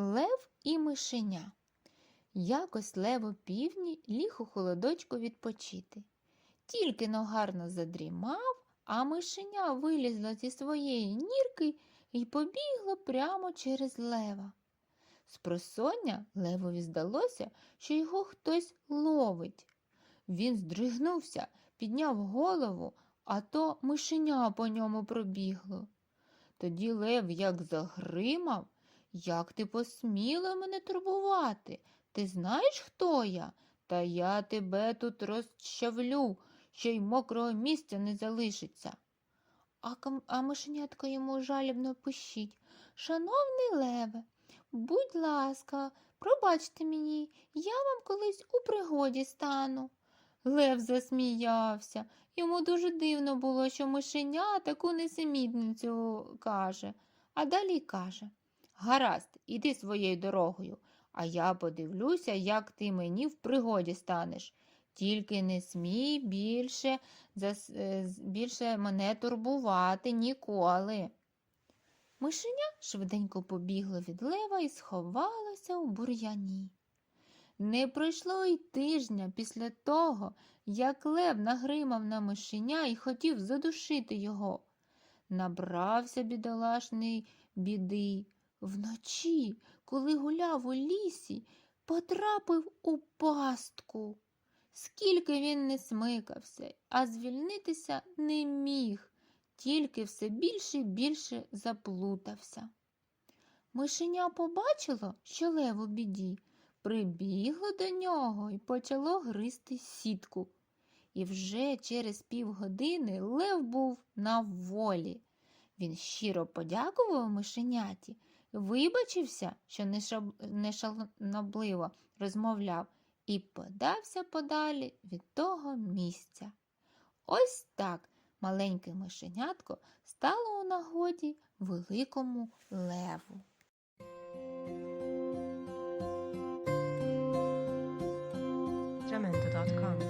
Лев і мишеня. Якось лево півні ліг у холодочку відпочити. Тільки но гарно задрімав, а мишеня вилізла зі своєї нірки і побігла прямо через лева. Спросоння левові здалося, що його хтось ловить. Він здригнувся, підняв голову, а то мишеня по ньому пробігло. Тоді лев як загримав, як ти посміла мене турбувати? Ти знаєш, хто я? Та я тебе тут розчавлю, що й мокрого місця не залишиться. А, а мишенятко йому жалібно пищить. Шановний леве, будь ласка, пробачте мені, я вам колись у пригоді стану. Лев засміявся. Йому дуже дивно було, що мишеня таку несемітницю каже, а далі каже Гаразд, іди своєю дорогою, а я подивлюся, як ти мені в пригоді станеш. Тільки не смій більше, зас... е, більше мене турбувати ніколи. Мишеня швиденько побігло від лева і сховалося у бур'яні. Не пройшло й тижня після того, як лев нагримав на мишеня і хотів задушити його. Набрався бідолашний біди. Вночі, коли гуляв у лісі, потрапив у пастку. Скільки він не смикався, а звільнитися не міг, тільки все більше й більше заплутався. Мишеня побачило, що лев у біді, прибігло до нього і почало гризти сітку. І вже через півгодини лев був на волі. Він щиро подякував мишеняті, вибачився, що нешанобливо розмовляв, і подався подалі від того місця. Ось так маленьке мишенятко стало у нагоді великому леву. Jamendo.com